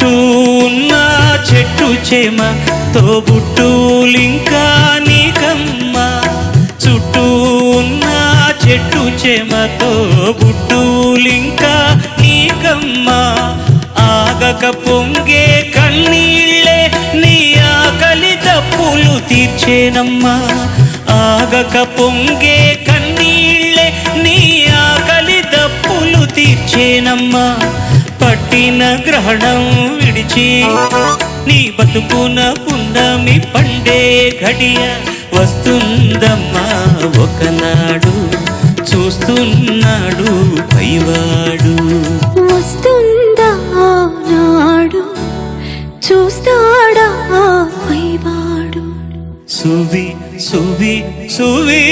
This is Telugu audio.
చుట్టూ ఉన్న చెట్టు చేమ తోబుట్టూలింకా నీకమ్మ. చుట్టూ ఉన్న చెట్టు చేమ తోబుట్టూలింకా నీకమ్మ. ఆగక పొంగే కన్నీళ్ళే నీ ఆకలి తప్పులు తీర్చేనమ్మా. ఆగక పొంగే కన్నీళ్ళే నీ ఆకలి తప్పులు తీర్చేనమ్మా. పట్టిన గ్రహణం విడిచి నీ బతుకున పున్నమి పండే ఘడియ వస్తుందమ్మా ఒకనాడు చూస్తున్నాడు పైవాడు. వస్తుందా నాడు చూస్తాడా పైవాడు. సువి సువి సువి.